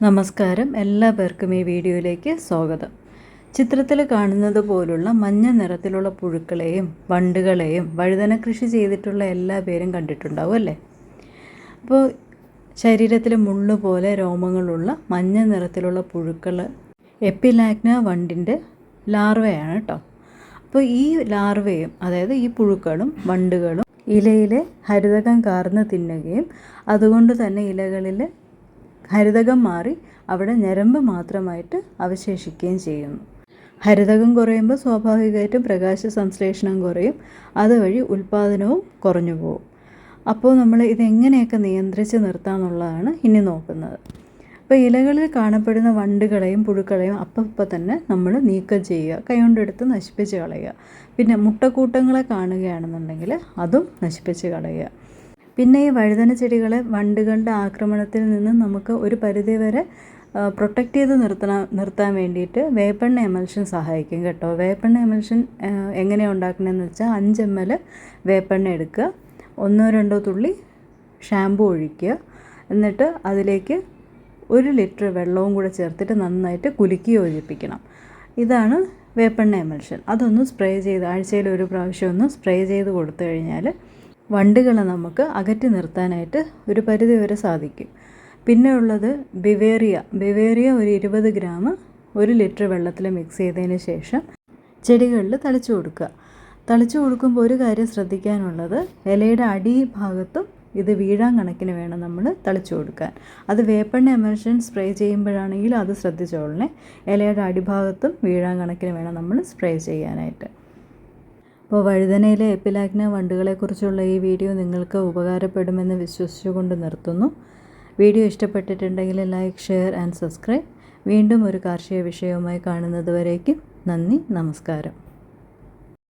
നമസ്കാരം. എല്ലാ പേർക്കും ഈ വീഡിയോയിലേക്ക് സ്വാഗതം. ചിത്രത്തിൽ കാണുന്നത് പോലുള്ള മഞ്ഞ നിറത്തിലുള്ള പുഴുക്കളെയും വണ്ടുകളെയും വഴുതന കൃഷി ചെയ്തിട്ടുള്ള എല്ലാ പേരും കണ്ടിട്ടുണ്ടാവും അല്ലേ? അപ്പോൾ ശരീരത്തിൽ മുള്ളു പോലെ രോമങ്ങളുള്ള മഞ്ഞ നിറത്തിലുള്ള പുഴുക്കൾ എപ്പിലാക്ന വണ്ടിന്റെ ലാർവയാണ് കേട്ടോ. അപ്പോൾ ഈ ലാർവയും അതായത് ഈ പുഴുക്കളും വണ്ടുകളും ഇലയിലെ ഹരിതകം കാർന്ന് തിന്നുകയും അതുകൊണ്ട് തന്നെ ഇലകളിൽ ഹരിതകം മാറി അവിടെ ഞരമ്പ് മാത്രമായിട്ട് അവശേഷിക്കുകയും ചെയ്യുന്നു. ഹരിതകം കുറയുമ്പോൾ സ്വാഭാവികമായിട്ടും പ്രകാശ സംശ്ലേഷണം കുറയും. അതുവഴി ഉൽപ്പാദനവും കുറഞ്ഞു പോകും. അപ്പോൾ നമ്മൾ ഇതെങ്ങനെയൊക്കെ നിയന്ത്രിച്ച് നിർത്താമെന്നുള്ളതാണ് ഇനി നോക്കുന്നത്. അപ്പോൾ ഇലകളിൽ കാണപ്പെടുന്ന വണ്ടുകളെയും പുഴുക്കളെയും അപ്പം തന്നെ നമ്മൾ നീക്കം ചെയ്യുക. കൈകൊണ്ടെടുത്ത് നശിപ്പിച്ച് കളയുക. പിന്നെ മുട്ടക്കൂട്ടങ്ങളെ കാണുകയാണെന്നുണ്ടെങ്കിൽ അതും നശിപ്പിച്ച് കളയുക. പിന്നെ ഈ വഴുതന ചെടികളെ വണ്ടുകളുടെ ആക്രമണത്തിൽ നിന്ന് നമുക്ക് ഒരു പരിധി വരെ പ്രൊട്ടക്റ്റ് ചെയ്ത് നിർത്തണം നിർത്താൻ വേണ്ടിയിട്ട് വേപ്പെണ്ണ എമൽഷൻ സഹായിക്കും കേട്ടോ. വേപ്പെണ്ണ എമൽഷൻ എങ്ങനെയാണ് ഉണ്ടാക്കണമെന്ന് വെച്ചാൽ അഞ്ച് എം എൽ വേപ്പെണ്ണ എടുക്കുക ഒന്നോ രണ്ടോ തുള്ളി ഷാമ്പു ഒഴിക്കുക എന്നിട്ട് അതിലേക്ക് ഒരു ലിറ്റർ വെള്ളവും കൂടെ ചേർത്തിട്ട് നന്നായിട്ട് കുലുക്കി യോജിപ്പിക്കണം. ഇതാണ് വേപ്പെണ്ണ എമൽഷൻ. അതൊന്ന് സ്പ്രേ ചെയ്ത് ആഴ്ചയിൽ ഒരു പ്രാവശ്യം ഒന്ന് സ്പ്രേ ചെയ്ത് കൊടുത്തു കഴിഞ്ഞാൽ വണ്ടുകളെ നമുക്ക് അകറ്റി നിർത്താനായിട്ട് ഒരു പരിധി വരെ സാധിക്കും. പിന്നെ ഉള്ളത് ബിവേറിയ. ബിവേറിയ ഒരു ഇരുപത് ഗ്രാം ഒരു ലിറ്റർ വെള്ളത്തിൽ മിക്സ് ചെയ്തതിന് ശേഷം ചെടികളിൽ തളിച്ചു കൊടുക്കുക. തളിച്ചു കൊടുക്കുമ്പോൾ ഒരു കാര്യം ശ്രദ്ധിക്കാനുള്ളത് ഇലയുടെ അടി ഭാഗത്തും ഇത് വീഴാൻ കണക്കിന് വേണം നമ്മൾ തളിച്ചു കൊടുക്കാൻ. അത് വേപ്പെണ്ണ എമർഷൻ സ്പ്രേ ചെയ്യുമ്പോഴാണെങ്കിലും അത് ശ്രദ്ധിച്ചോളണേ. ഇലയുടെ അടിഭാഗത്തും വീഴാൻ കണക്കിന് വേണം നമ്മൾ സ്പ്രേ ചെയ്യാനായിട്ട്. അപ്പോൾ വഴുതനയിലെ എപ്പിലാക്ന വണ്ടുകളെക്കുറിച്ചുള്ള ഈ വീഡിയോ നിങ്ങൾക്ക് ഉപകാരപ്പെടുമെന്ന് വിശ്വസിച്ചുകൊണ്ട് നിർത്തുന്നു. വീഡിയോ ഇഷ്ടപ്പെട്ടിട്ടുണ്ടെങ്കിൽ ലൈക്ക് ഷെയർ ആൻഡ് സബ്സ്ക്രൈബ്. വീണ്ടും ഒരു കാർഷിക വിഷയവുമായി കാണുന്നത് വരേക്കും നന്ദി നമസ്കാരം.